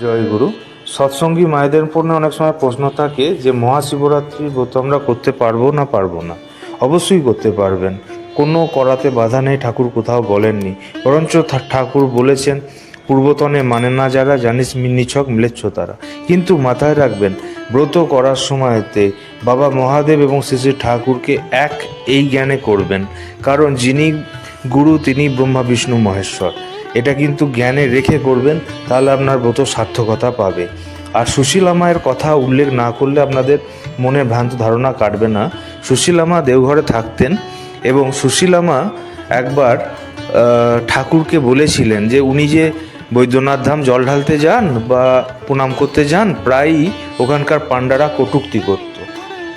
জয় গুরু। সৎসঙ্গী মায়েদের পূর্ণে অনেক সময় প্রশ্ন থাকে যে মহাশিবরাত্রি ব্রত আমরা করতে পারব না পারব না? অবশ্যই করতে পারবেন। কোনো করাতে বাধা নেই, ঠাকুর কোথাও বলেননি। বরঞ্চ ঠাকুর বলেছেন, পূর্বতনে মানে না যারা, জানিস নিছক মিলেচ্ছ তারা। কিন্তু মাথায় রাখবেন, ব্রত করার সময়তে বাবা মহাদেব এবং শ্রী ঠাকুরকে এক এই জ্ঞানে করবেন। কারণ যিনি গুরু তিনি ব্রহ্মা, বিষ্ণু, মহেশ্বর। এটা কিন্তু জ্ঞানে রেখে করবেন, তাহলে আপনার ব্রত সার্থকতা পাবে। আর সুশীলা মায়ের কথা উল্লেখ না করলে আপনাদের মনে ভ্রান্ত ধারণা কাটবে না। সুশীলা মা দেওঘরে থাকতেন এবং সুশীলা মা একবার ঠাকুরকে বলেছিলেন যে, উনি যে বৈদ্যনাথ ধাম জল ঢালতে যান বা প্রণাম করতে যান, প্রায়ই ওখানকার পাণ্ডারা কটূক্তি করত।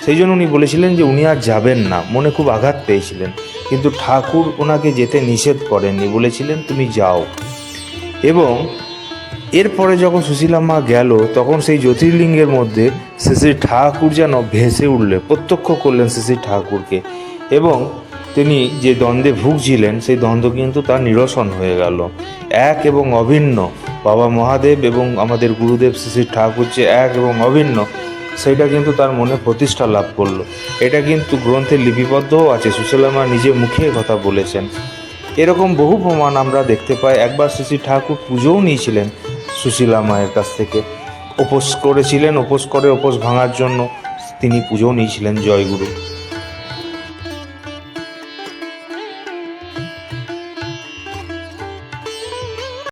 সেই জন্য উনি বলেছিলেন যে, উনি আর যাবেন না। মনে খুব আঘাত পেয়েছিলেন। কিন্তু ঠাকুর ওনাকে যেতে নিষেধ করেননি, বলেছিলেন, তুমি যাও। এবং এরপরে যখন সুশীলা মা গেল, তখন সেই জ্যোতির্লিঙ্গের মধ্যে শ্রী ঠাকুর যেন ভেসে উঠলে, প্রত্যক্ষ করলেন শ্রী ঠাকুরকে। এবং তিনি যে দ্বন্দ্বে ভুগছিলেন, সেই দ্বন্দ্ব কিন্তু তার নিরসন হয়ে গেল। এক এবং অভিন্ন। বাবা মহাদেব এবং আমাদের গুরুদেব শ্রী ঠাকুর যে এক এবং অভিন্ন সেইটা কিন্তু তার মনে প্রতিষ্ঠা লাভ করল। এটা কিন্তু গ্রন্থে লিপিবদ্ধও আছে সুশীলামা নিজে মুখে কথা বলেছেন। এরকম বহু প্রমাণ আমরা দেখতে পাই। একবার শ্রী ঠাকুর পুজোও নিয়েছিলেন সুশীলা মায়ের কাছ থেকে। উপোস করেছিলেন, উপোস করে, উপোস ভাঙার জন্য তিনি পুজোও নিয়েছিলেন জয়গুরু।